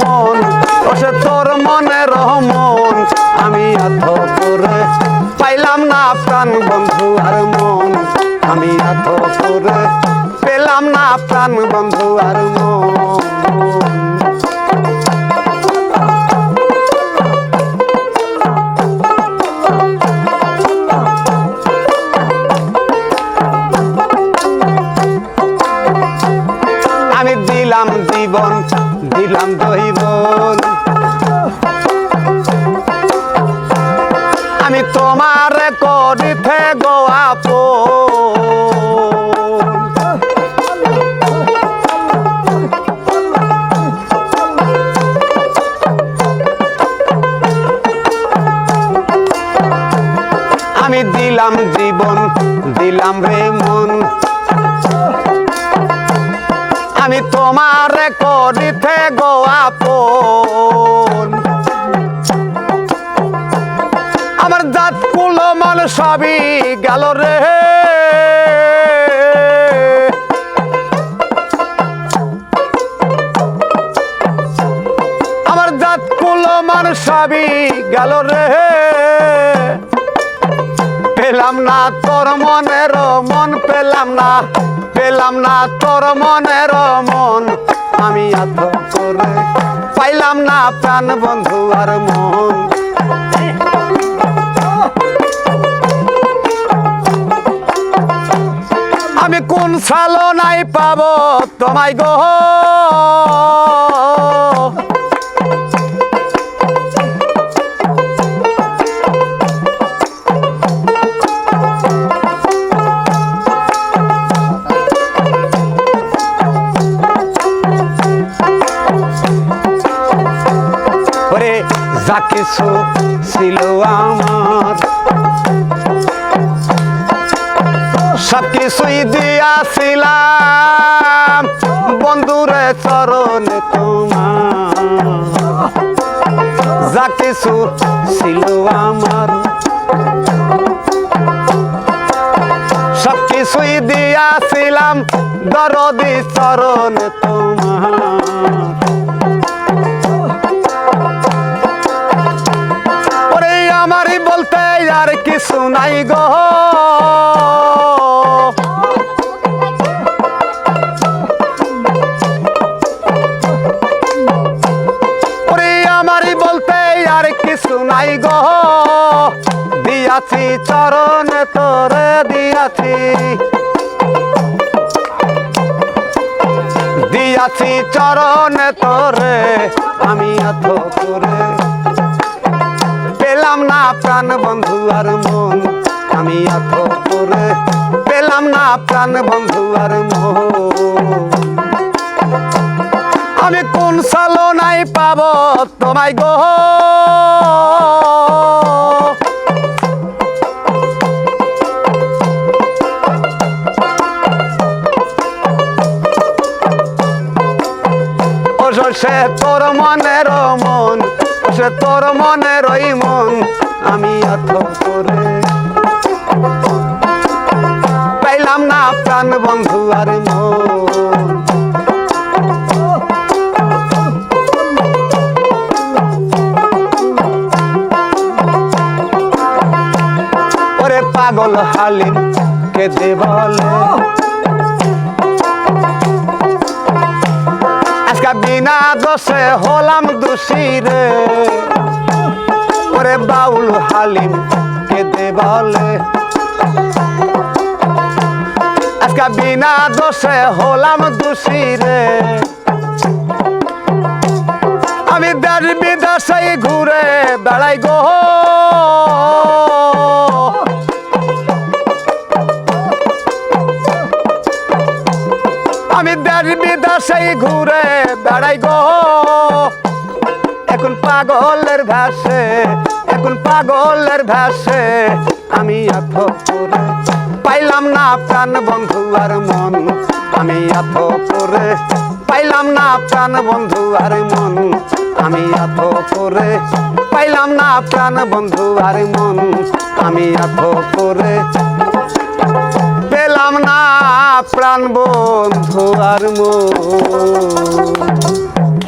মন ওসে তোর মন আমি এত করে পাইলাম না প্রাণ বন্ধু আর মন। আমি এত করে পেলাম না প্রাণ বন্ধু আর মন। আমি দিলাম জীবন দিলাম দৈবন আমি তোমার করিতে গোয়াপ আমি দিলাম জীবন দিলাম রে মন। আমি তোমার করিতে গোয়াপন আমার জাত কুলমান সবই গেল রে। আমার জাত কুলমান সবই গেল রে। পেলাম না তোর মনের, মন পেলাম না। পেলাম না তোর মনের মন। আমি করে পাইলাম না প্রাণ বন্ধু আর মন। আমি কোন সালো নাই পাবো তোমায় গো। যা কিছু ছিল আমার। সব কিছুই দিয়াছিলাম, বন্ধুরে চরণে তোমার। যা কিছু ছিল আমার। সব কিছুই দিয়াছিলাম, দরদি চরণে তোমার। কিছু নাই গো আমারই বলতে আর কিছু গো। দিয়াছি চরণ তোরে, দিয়াছি। দিয়াছি চরণ তোরে, আমি এত করে পেলাম না প্রাণ বন্ধু আর মন। আমি এত করে পেলাম না প্রাণ বন্ধু আর মন। আমি কোন সালো নাই পাবো তোমায় গো? সে তোর মনের মন। সে তোর মনের ওই মন, আমি এত করে। পাইলাম না প্রাণ বন্ধু আর মন। পাগল হালিম কেঁদে বলে। আজকে বিনা দোষে হলাম দোষী রে। ওরে বাউল হালিম, কেঁদে বলে। আজকা বিনা দোষে হলাম দোষী রে। বিদেশে ঘুরে বেড়াই গো। এখন পাগলের ভাসে, এখন পাগলের ভাসে। আমি এত করে পাইলাম না প্রাণ বন্ধু আর মন। আমি এত করে পাইলাম না প্রাণ বন্ধু আর মন। আমি এত করে পাইলাম না প্রাণ বন্ধু আর মন। আমি এত করে প্রাণ বন্ধু আর মন।